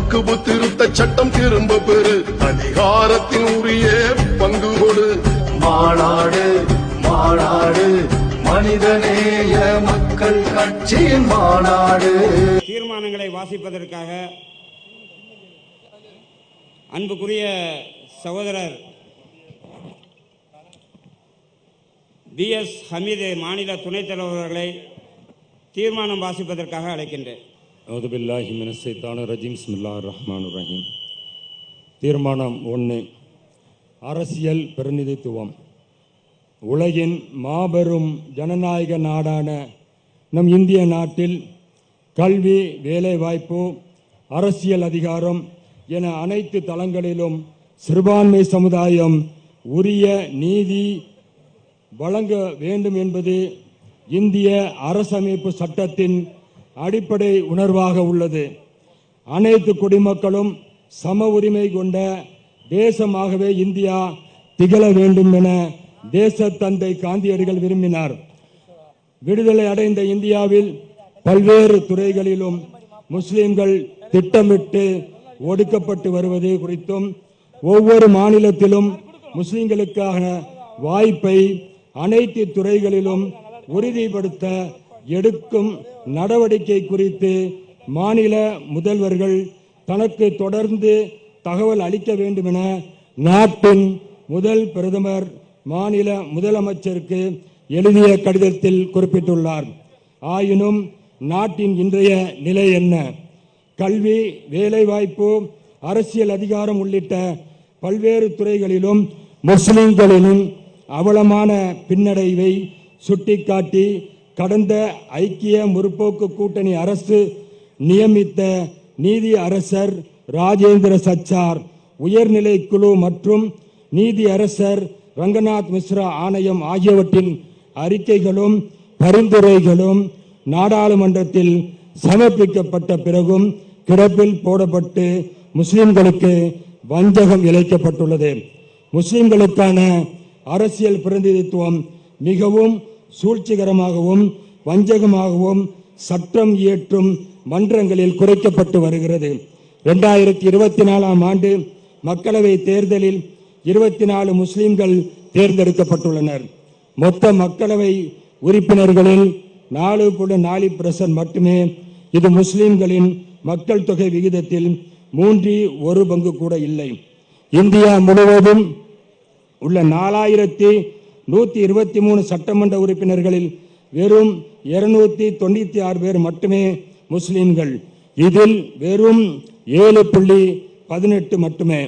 வக்குபு திருத்த சட்டம் திரும்ப பெறு. அதிகாரத்தின் உரிய பங்கு கொடு. மாநாடு மாநாடு மனிதநேய மக்கள் கட்சியின் மாநாடு. தீர்மானங்களை வாசிப்பதற்காக அன்புக்குரிய சகோதரர் பி எஸ் ஹமீது மாநில துணைத் தலைவர் அவர்களை தீர்மானம் வாசிப்பதற்காக அழைக்கின்றேன். அவுது மினசைத்தான ரஜீம். ஸ்மில்லா ரஹ்மான் ரஹீம். தீர்மானம் ஒன்று அரசியல் பிரதிநிதித்துவம். உலகின் மாபெரும் ஜனநாயக நாடான நம் இந்திய நாட்டில் கல்வி வேலைவாய்ப்பு அரசியல் அதிகாரம் என அனைத்து தளங்களிலும் சிறுபான்மை சமுதாயம் உரிய நீதி வழங்க வேண்டும் என்பது இந்திய அரசமைப்பு சட்டத்தின் அடிப்படை உணர்வாக உள்ளது. அனைத்து குடிமக்களும் சம உரிமை கொண்ட தேசமாகவே இந்தியா திகழ வேண்டும் என தேச தந்தை காந்தியடிகள் விரும்பினார். விடுதலை அடைந்த இந்தியாவில் பல்வேறு துறைகளிலும் முஸ்லிம்கள் திட்டமிட்டு ஒடுக்கப்பட்டு வருவது குறித்தும் ஒவ்வொரு மாநிலத்திலும் முஸ்லிம்களுக்கான வாய்ப்பை அனைத்து துறைகளிலும் உறுதிப்படுத்த எடுக்கும் நடவடிக்கை குறித்து மாநில முதல்வர்கள் தனக்கு தொடர்ந்து தகவல் அளிக்க வேண்டும் என நாட்டின் முதல் பிரதமர் மாநில முதலமைச்சருக்கு எழுதிய கடிதத்தில் குறிப்பிட்டுள்ளார். ஆயினும் நாட்டின் இன்றைய நிலை என்ன? கல்வி வேலைவாய்ப்பு அரசியல் அதிகாரம் உள்ளிட்ட பல்வேறு துறைகளிலும் முஸ்லிம்களிலும் அவலமான பின்னடைவை சுட்டிக்காட்டி கடந்த ஐக்கிய முற்போக்கு கூட்டணி அரசு நியமித்த நீதி அரசர் ராஜேந்திர சச்சார் உயர்நிலை குழு மற்றும் நீதி அரசர் ரங்கநாத் மிஸ்ரா ஆணையம் ஆகியவற்றின் அறிக்கைகளும் பரிந்துரைகளும் நாடாளுமன்றத்தில் சமர்ப்பிக்கப்பட்ட பிறகும் கிடப்பில் போடப்பட்டு முஸ்லிம்களுக்கு வஞ்சகம் இழைக்கப்பட்டுள்ளது. முஸ்லிம்களுக்கான அரசியல் பிரதிநிதித்துவம் மிகவும் சூழ்ச்சிகரமாகவும் வஞ்சகமாகவும் சட்டம் இயற்றும் மன்றங்களில் குறைக்கப்பட்டு வருகிறது. இரண்டாயிரத்தி இருபத்தி நாலாம் ஆண்டு மக்களவை தேர்தலில் இருபத்தி நாலு முஸ்லிம்கள் தேர்ந்தெடுக்கப்பட்டுள்ளனர். மொத்த மக்களவை உறுப்பினர்களில் நாலு புள்ளி நாலு பிரசன்ட் மட்டுமே இது முஸ்லிம்களின் மக்கள் தொகை விகிதத்தில் மூன்றி ஒரு பங்கு கூட இல்லை. இந்தியா முழுவதும் உள்ள நாலாயிரத்தி நூத்தி இருபத்தி மூணு சட்டமன்ற உறுப்பினர்களில் வெறும் இருநூத்தி தொண்ணூத்தி ஆறு பேர் மட்டுமே முஸ்லிம்கள். இதில் வெறும் ஏழு புள்ளி பதினெட்டு மட்டுமே.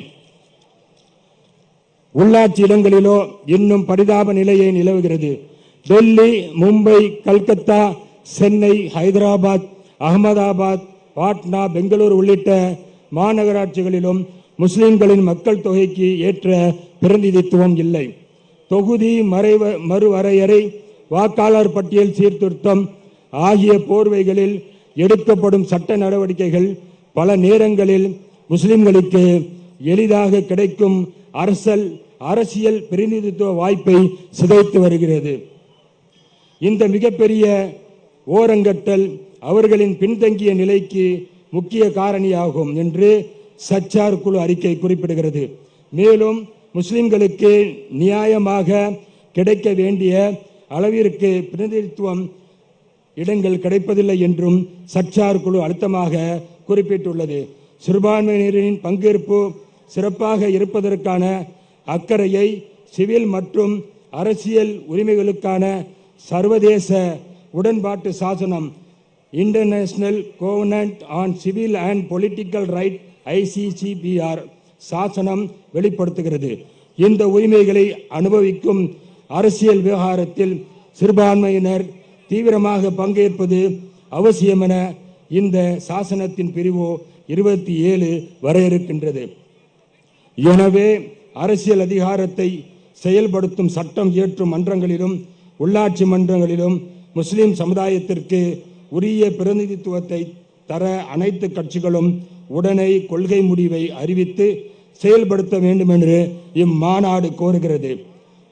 உள்ளாட்சி இடங்களிலோ இன்னும் பரிதாப நிலையே நிலவுகிறது. டெல்லி மும்பை கல்கத்தா சென்னை ஹைதராபாத் அகமதாபாத் பாட்னா பெங்களூர் உள்ளிட்ட மாநகராட்சிகளிலும் முஸ்லிம்களின் மக்கள் தொகைக்கு ஏற்ற பிரதிநிதித்துவம் இல்லை. தொகுதி மறைவ மறுவரையறை வாக்காளர் பட்டியல் சீர்திருத்தம் ஆகிய போர்வைகளில் எடுக்கப்படும் சட்ட நடவடிக்கைகள் பல நேரங்களில் முஸ்லிம்களுக்கு எளிதாக கிடைக்கும் அரசல் அரசியல் பிரதிநிதித்துவ வாய்ப்பை சிதைத்து வருகிறது. இந்த மிகப்பெரிய ஓரங்கட்டல் அவர்களின் பின்தங்கிய நிலைக்கு முக்கிய காரணியாகும் என்று சச்சார் குழு அறிக்கை குறிப்பிடுகிறது. மேலும் முஸ்லிம்களுக்கு நியாயமாக கிடைக்க வேண்டிய அளவிற்கு பிரதிநிதித்துவம் இடங்கள் கிடைப்பதில்லை என்றும் சச்சார் குழு அழுத்தமாக குறிப்பிட்டுள்ளது. சிறுபான்மையினரின் பங்கேற்பு சிறப்பாக இருப்பதற்கான அக்கறையை சிவில் மற்றும் அரசியல் உரிமைகளுக்கான சர்வதேச உடன்பாட்டு சாசனம் international covenant on civil and political right ICCPR சாசனம் வெளிப்படுத்துகிறது. இந்த உரிமைகளை அனுபவிக்கும் அரசியல் விவகாரத்தில் சிறுபான்மையினர் தீவிரமாக பங்கேற்பது அவசியம் என இந்த சாசனத்தின் பிரிவு இருபத்தி ஏழு வரையறுக்கின்றது. எனவே அரசியல் அதிகாரத்தை செயல்படுத்தும் சட்டம் இயற்றும் மன்றங்களிலும் உள்ளாட்சி மன்றங்களிலும் முஸ்லிம் சமுதாயத்திற்கு உரிய பிரதிநிதித்துவத்தை தர அனைத்து கட்சிகளும் உடனே கொள்கை முடிவை அறிவித்து செயல்படுத்த வேண்டும் என்று இம்மாநாடு கோருகிறது.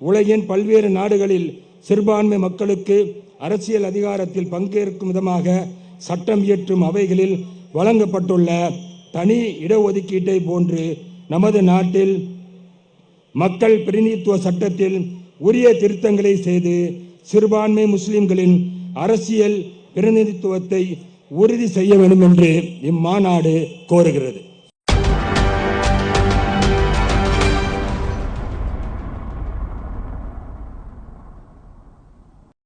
உலகின் பல்வேறு நாடுகளில் சிறுபான்மை மக்களுக்கு அரசியல் அதிகாரத்தில் பங்கேற்கும் விதமாக சட்டம் இயற்றும் அவைகளில் வழங்கப்பட்டுள்ள தனி இடஒதுக்கீட்டை போன்று நமது நாட்டில் மக்கள் பிரதிநிதித்துவ சட்டத்தில் உரிய திருத்தங்களை செய்து சிறுபான்மை முஸ்லிம்களின் அரசியல் பிரதிநிதித்துவத்தை உறுதி செய்ய வேண்டும் என்று இம்மாநாடு கோருகிறது.